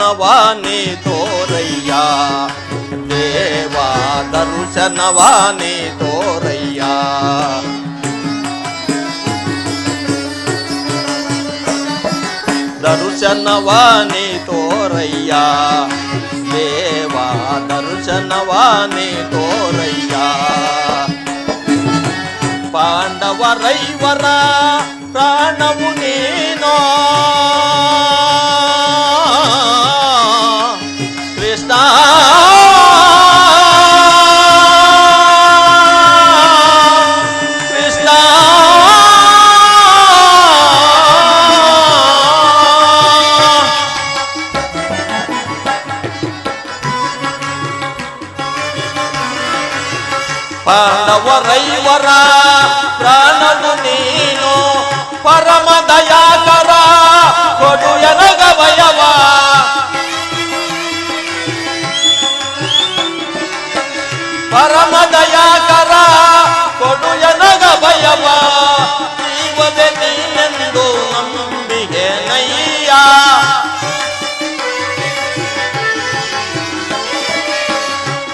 ದರ್ಶನವಾನಿ ತೋರಯ್ಯ ದೇವಾ ದರ್ಶನವಾನಿ ತೋರಯ್ಯ ದರ್ಶನವಾನಿ ತೋರಯ್ಯ ದೇವಾ ದರ್ಶನವಾನಿ ತೋರಯ್ಯ ಪಾಂಡವರೈವರ ಪ್ರಾಣವು ನೀನೋ ದಯಾಕರ ಕೊಡು ಎನಗ ಭಯವ ಪರಮ ದಯಾಕರ ಕೊಡು ಎನಗ ಭಯವ ಜೀವದೆ ನೀನೆಂದು ನಂಬಿಗೆ ನಯ್ಯ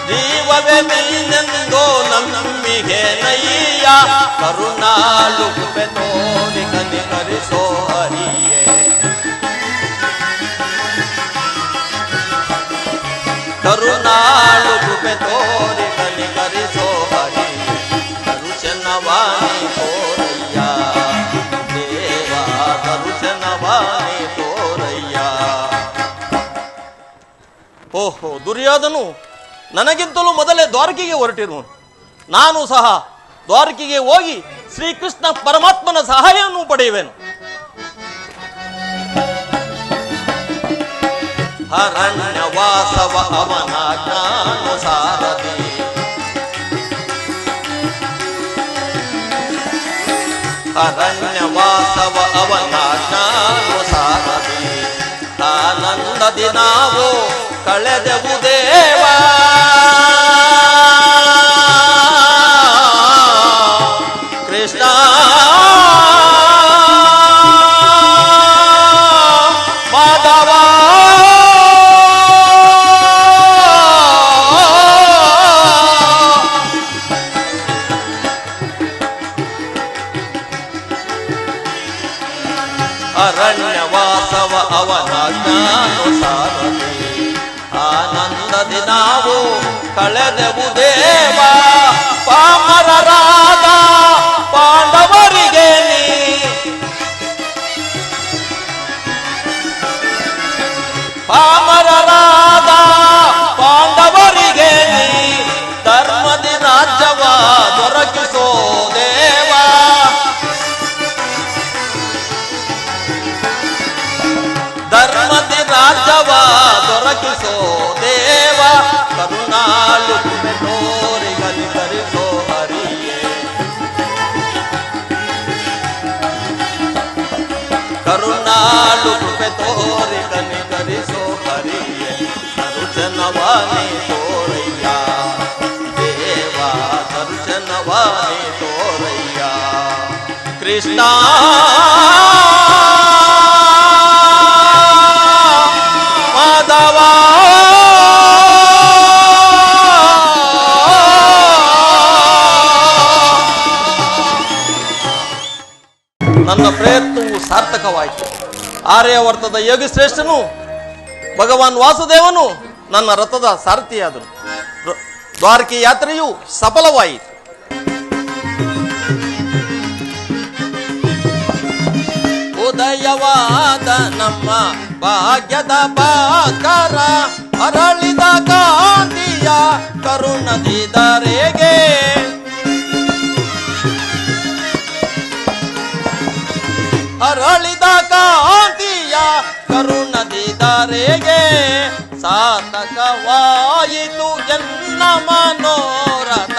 ಜೀವವೇ ನೀನೆಂದೋ ನಂಬಿಗೆ ನಯ್ಯ ಕರುಣಾಳು ಕರುಣಾಳು ತೋರಿ ಕನಿಕರಿಸೋ ಹರಿ. ಕರುಚನವಾಣಿ ತೋರಯ್ಯ. ದೇವಾ ಕರುಚನವಾಣಿ ತೋರಯ್ಯ. ಓಹೋ, ದುರ್ಯೋಧನು, ನನಗಿಂತಲೂ ಮೊದಲೇ ದ್ವಾರಕಿಗೆ ಹೊರಟಿರುವನು. ನಾನು ಸಹ ದ್ವಾರಕಿಗೆ ಹೋಗಿ ಶ್ರೀಕೃಷ್ಣ ಪರಮಾತ್ಮನ ಸಹಾಯವನ್ನು ಪಡೆಯುವೆನು. ಅರಣ್ಯವಾಸವ ಅವನ ಜ್ಞಾನುಸಾರದಿ ಅರಣ್ಯವಾಸವ ಅವನ ಜ್ಞಾನುಸಾರದಿ ಆನಂದದಿ ನಾವು ಕಳೆದೆವು ದೇವ. ಅವನ ಜ್ಞಾನುಸಾರದಿ ಆನಂದದಿ ನಾವು ಕಳೆದೆವು ದೇವ ದೊರಕಿಸೋ ದೇವ ಕರುಣಾಳು ತೋರಿ ಕಲಿಕರಿಸೋ ಹರಿಯೇ ಕರುಣಾಳು ತೋರಿ ಕನಿಕರಿಸೋ ಹರಿಯೇ ದರ್ಶನವಾನಿ ತೋರಯ್ಯ, ದೇವ ದರ್ಶನವಾನಿ ತೋರಯ್ಯ. ಕೃಷ್ಣ ಮಾಧವ ಸಾರ್ಥಕವಾಯಿತು. ಆರ್ಯವರ್ತದ ಯೋಗಿಶ್ರೇಷ್ಠನು, ಭಗವಾನ್ ವಾಸುದೇವನು ನನ್ನ ರಥದ ಸಾರಥಿಯಾದರು. ದ್ವಾರಕೆ ಯಾತ್ರೆಯು ಸಫಲವಾಯಿತು. ಉದಯವಾದ ನಮ್ಮ ಭಾಗ್ಯದ ಬಾಕರ ಅರಳಿದ ಕಾಂತಿಯ ಕರುಣದಿದರೆಗೆ ಕರುಣದಿದರೆಗೆ ಸಾತಕವಾಯಿತು ಎನ್ನ ಮನೋರಥ?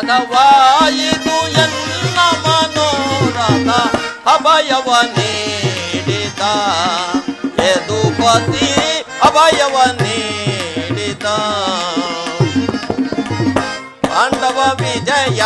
ಸಾತಕವಾಯಿತು ಎನ್ನ ಮನೋರಥ? ಅಭಯವ ನೀಡಿದ ಯದುಪತಿ ಅಭಯವ ನೀಡಿದ ಪಾಂಡವ ವಿಜಯ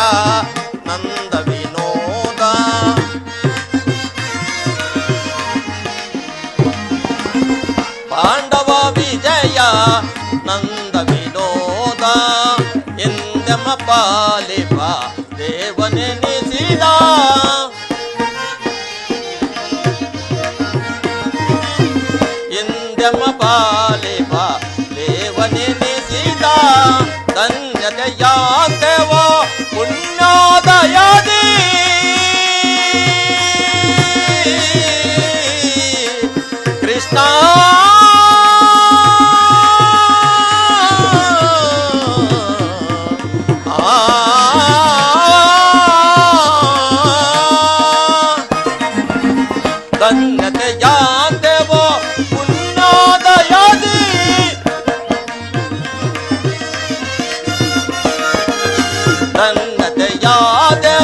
காத்தவா பொன்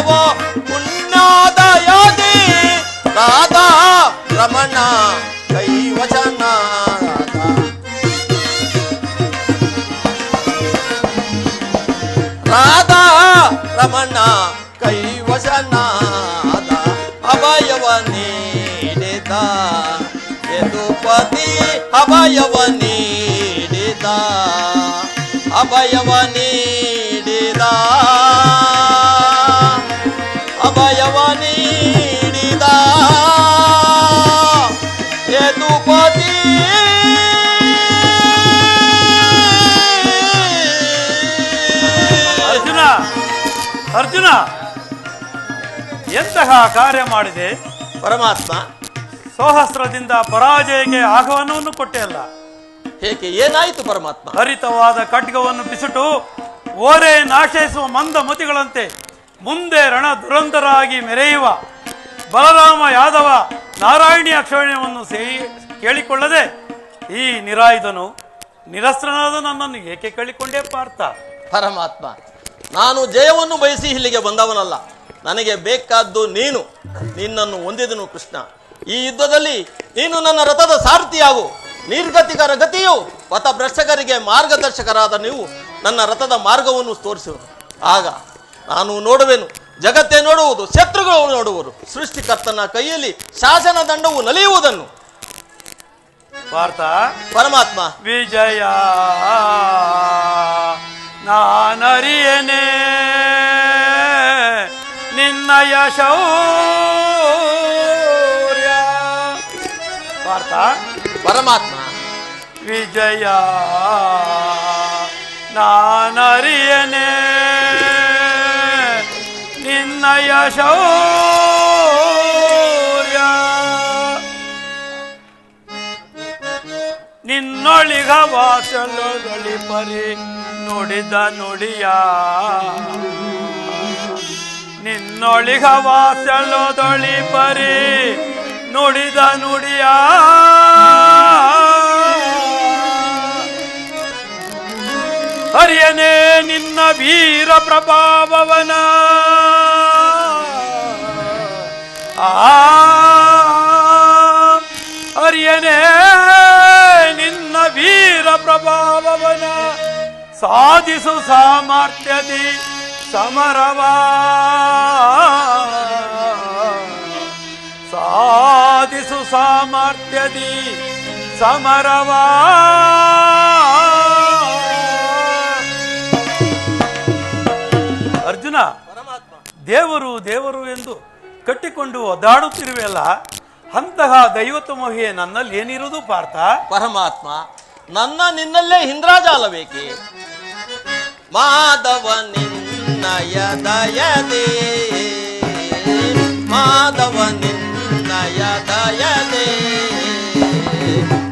ಧನ್ಯತೆಯಾದೆವ ಪುಣ್ಯೋದಯದಿ ರಾಧಾ ರಮಣ ಕೈವಚನ ರಾಧಾ ರಮಣ ಕೈವಶನಾದ ಅಭಯವ ನೀಡಿದ ಯದುಪತಿ ಅಭಯವ ನೀಡಿದ ಅಭಯವ ನೀಡಿದ ಎಂತಹ ಕಾರ್ಯ ಮಾಡಿದೆ? ಪರಮಾತ್ಮ. ಸಹಸ್ರದಿಂದ ಪರಾಜಯಕ್ಕೆ ಆಹ್ವಾನವನ್ನು ಕೊಟ್ಟೆ ಅಲ್ಲ. ಹೇಗೆ ಏನಾಯಿತು ಪರಮಾತ್ಮ? ಹರಿತವಾದ ಖಡ್ಗವನ್ನು ಬಿಸಿಟು ಓರೆ ನಾಶಿಸುವ ಮಂದ ಮತಿಗಳಂತೆ ಮುಂದೆ ರಣ ದುರಂತರಾಗಿ ಮೆರೆಯುವ ಬಲರಾಮ ಯಾದವ ನಾರಾಯಣಿ ಅಕ್ಷರಣ್ಯವನ್ನು ಸೇರಿ ಕೇಳಿಕೊಳ್ಳದೆ ಈ ನಿರಾಯುಧನು ನಿರಸ್ತ್ರನಾದ ನನ್ನನ್ನು ಏಕೆ ಕೇಳಿಕೊಂಡೇ ಪಾರ್ಥ? ಪರಮಾತ್ಮ ನಾನು ಜಯವನ್ನು ಬಯಸಿ ಇಲ್ಲಿಗೆ ಬಂದವನಲ್ಲ. ನನಗೆ ಬೇಕಾದ್ದು ನೀನು. ನಿನ್ನನ್ನು ಹೊಂದಿದನು ಕೃಷ್ಣ. ಈ ಯುದ್ಧದಲ್ಲಿ ನೀನು ನನ್ನ ರಥದ ಸಾರಥಿಯಾಗು. ನಿರ್ಗತಿಕರ ಗತಿಯು ಪಥಭ್ರಷ್ಟಕರಿಗೆ ಮಾರ್ಗದರ್ಶಕರಾದ ನೀವು ನನ್ನ ರಥದ ಮಾರ್ಗವನ್ನು ತೋರಿಸುವರು. ಆಗ ನಾನು ನೋಡುವೆನು ಜಗತ್ತೇ ನೋಡುವುದು ಶತ್ರುಗಳು ನೋಡುವರು. ಸೃಷ್ಟಿಕರ್ತನ ಕೈಯಲ್ಲಿ ಶಾಸನ ದಂಡವು ನಲಿಯುವುದನ್ನು. ಪರಮಾತ್ಮ. ವಿಜಯ. ನಾನರಿಯನೆ. ನಿನ್ನ ಶೌರ್ಯ ಪಾರ್ಥ ಪರಮಾತ್ಮ. ವಿಜಯ. ನಾನರಿಯನೆ. ನಿನ್ನಯ ಶೌರ್ಯ ನಿನ್ನೊಳಿಗ ವಾಸಲೊಳಿ ಪರಿ. ನುಡಿದ ನುಡಿಯ. ನಿನ್ನೊಳಿಗ ವಾಸಲೊದೊಳಿ ಪರಿ ನುಡಿದ ನುಡಿಯ. ಹರಿಯನೇ ನಿನ್ನ ವೀರ ಪ್ರಭಾವವನ. ಆ, ಹರಿಯನೇ ನಿನ್ನ ವೀರ ಪ್ರಭಾವವನ. ಸಾಧಿಸು ಸಾಮರ್ಥ್ಯದಿ ಸಮರವಾ. ಸಾಧಿಸು ಸಾಮರ್ಥ್ಯದಿ ಸಮರವಾ. ಅರ್ಜುನ, ದೇವರು ದೇವರು ಎಂದು ಕಟ್ಟಿಕೊಂಡು ಒದ್ದಾಡುತ್ತಿರುವೆಲ್ಲ ಅಂತಹ ದೈವತ ಮಹಿಯೆ ನನ್ನಲ್ಲಿ ಏನಿರುವುದು ಪಾರ್ಥ? ಪರಮಾತ್ಮ, ನನ್ನ ನಿನ್ನಲ್ಲೇ ಹಿಂದ್ರಾಜಾಲ ಬೇಕೆ ಮಾಧವ ನಿನ್ನಯ ದಯದೇ ಮಾಧವ ನಿನ್ನಯ ದಯದೇ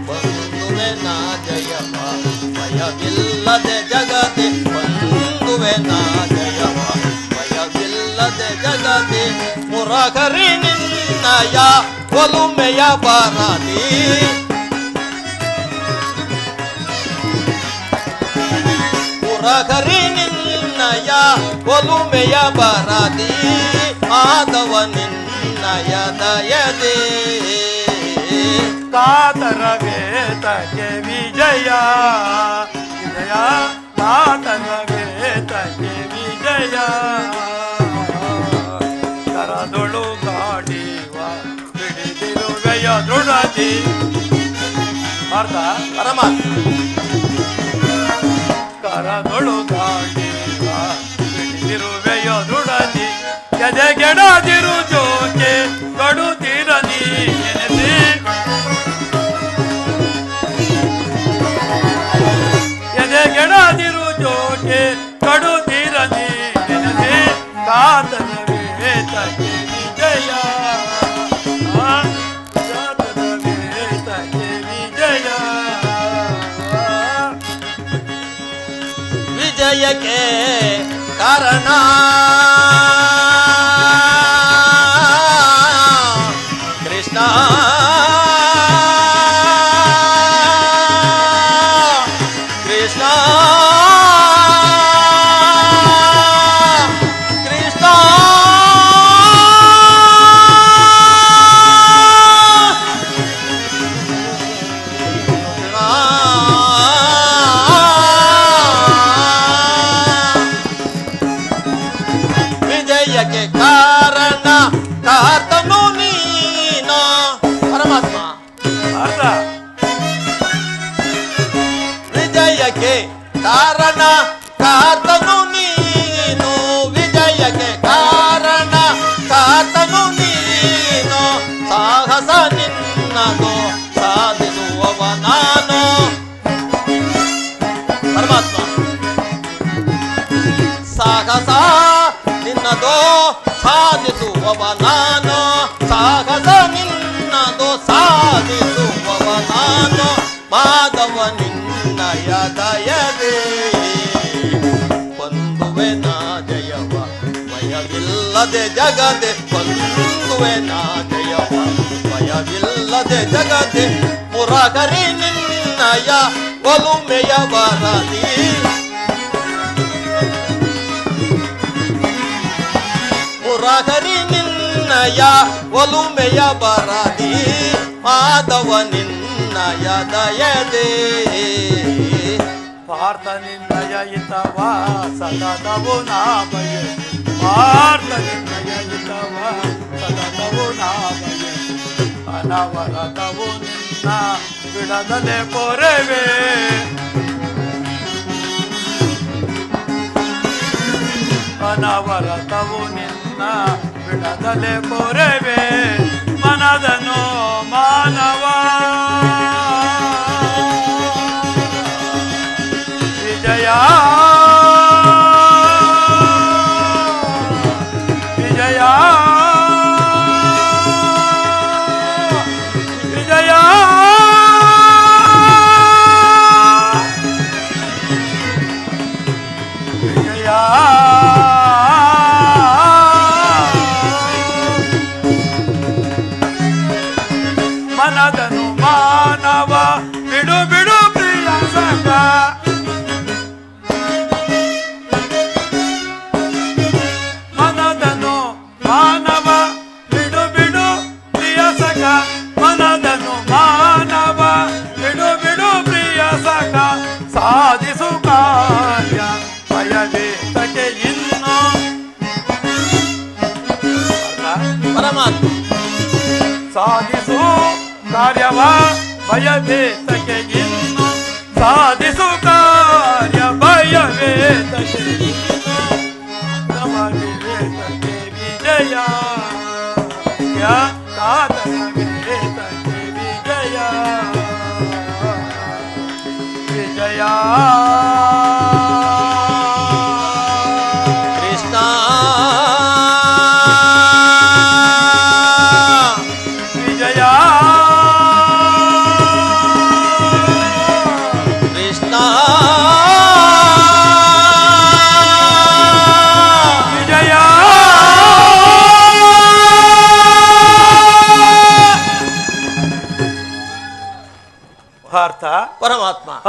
ಬಂದುವೆ ನಾ ಜಯವ ಭಯವಿಲ್ಲದೆ ಜಗದೆ. ಬಂದುವೆ ನಾ ಜಯವ ಭಯವಿಲ್ಲದೆ ಜಗದೆ. ಮುರಗರಿ ನಿನ್ನಯ, ಒಲುಮೆಯ ಬರದಿ ಪುರಗರಿ ನಿನ್ನಯ ಒಲುಮೆಯ ಬರದಿ ಮಾಧವ ನಿನ್ನಯ ದಯದೇ. ಕಾತರ ವೇತಕ್ಕೆ ವಿಜಯ ವಿಜಯ ಕಾತರ ವೇತಕ್ಕೆ ವಿಜಯ. ಕರದೊಳು ಕಾಡಿವ ಹಿಡಿದಿರುವೆಯ ದೃಢತಿ. ಅರ್ಥ? ಪರಮಾತ್ಮ. ದಾರದೊಳಗಾಗಿ ಬೆಳೆದಿರುವೆಯೋ ದೃಢತಿ ಎದೆಗೆಡದಿರು ಜೋಕೆ ಕಡುತಿ ವಿಜಯಕ್ಕೆ ಕಾರಣ ಕಾರಣ ಕಾತನು ನೀನು ವಿಜಯಕ್ಕೆ ಕಾರಣ ಕಾತನು ನೀನು ಸಾಹಸ ನಿನ್ನದು ಸಾಧಿಸುವವ ನಾನು ಪರಮಾತ್ಮ ಸಾಹಸ ನಿನ್ನದು ಸಾಧಿಸುವವ ನಾನು ಭಯವಿಲ್ಲದೆ ಜಗದೆ ಬಂದುವೆ ನಾ ಜಯವ ಭಯವಿಲ್ಲದೆ ಜಗದೆ ಪುರಗರಿ ನಿನ್ನಯ ಒಲುಮೆಯ ಬರದಿ ಪುರಗರಿ ನಿನ್ನಯ ಒಲುಮೆಯ ಬರದಿ ಮಾಧವ ನಿನ್ನಯ ದಯದೇ ಪಾರ್ಥ ನಿನ್ನಯ ಇತವ ಸತತವು ನಾ ಬಯಸಿ ಪಾರ್ಥ ನಿನ್ನಯ ಇತವ ಸತತವು ನಾ ಬಯಸಿ ಅನವರತವು ನಿನ್ನ ಬಿಡದಲೆ ಪೊರೆವೆ ಅನವರತವು ನಿನ್ನ ಬಿಡದಲೆ ಪೊರೆವೆ ಮನದನು ಮಾನವ ಕಾರ್ಯವ ಭಯವೇತಕ್ಕೆ ಇನ್ನು ಸಾಧಿಸು ಕಾರ್ಯ ಭಯವೇತಕ್ಕೆ ಇನ್ನು ಸಮವಿವೇತಕ್ಕೆ ವಿಜಯ ಯಾ ಕಾತನವಿವೇತಕ್ಕೆ ವಿಜಯ ವಿಜಯ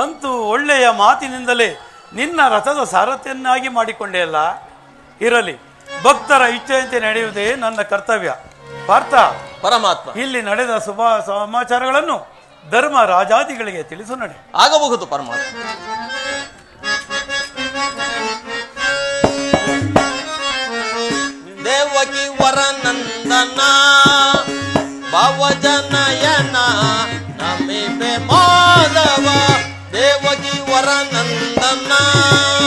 ಅಂತೂ ಒಳ್ಳೆಯ ಮಾತಿನಿಂದಲೇ ನಿನ್ನ ರಥದ ಸಾರಥ್ಯನ್ನಾಗಿ ಮಾಡಿಕೊಂಡೆ ಅಲ್ಲ? ಇರಲಿ ಭಕ್ತರ ಇಚ್ಛೆಯಂತೆ ನಡೆಯುವುದೇ ನನ್ನ ಕರ್ತವ್ಯ. ಪಾರ್ಥ ಪರಮಾತ್ಮ. ಇಲ್ಲಿ ನಡೆದ ಶುಭ ಸಮಾಚಾರಗಳನ್ನು ಧರ್ಮ ರಾಜಾದಿಗಳಿಗೆ ತಿಳಿಸು ನಡೆ. ಆಗಬಹುದು ಪರಮಾತ್ಮ. ದೇವಕಿ ವರನಂದನ ಭಾವಜನಯನ ನಮಿಬೆ ಮಾಧವ. ದೇವಕಿ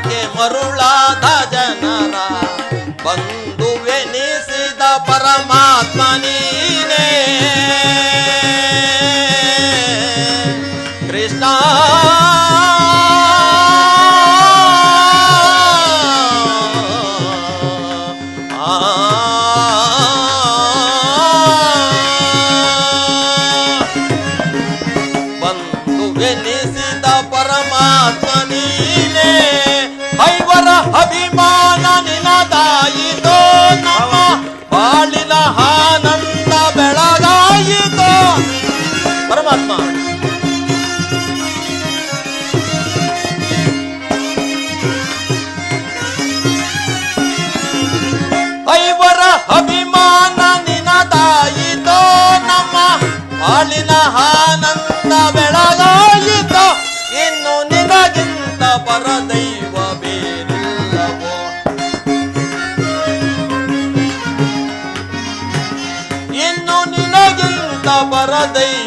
ಗಾನಕ್ಕೆ ಮರುಳಾದ ಜನರ ಬಂಧುವೆನಿಸಿದ ಪರಮಾತ್ಮ ನೀನೇ. ಕೃಷ್ಣ. ಬಂಧುವೆನಿಸಿದ ಪರಮಾತ್ಮ ಅಭಿಮಾನ ನಿನದಾಯಿತೋ ನಮ್ಮ ಬಾಳಿನ ಆನಂದ ಬೆಳಗಾಯಿತೋ ಪರಮಾತ್ಮ ಐವರ ಅಭಿಮಾನ ನಿನದಾಯಿತೋ ನಮ್ಮ ಬಾಳಿನ で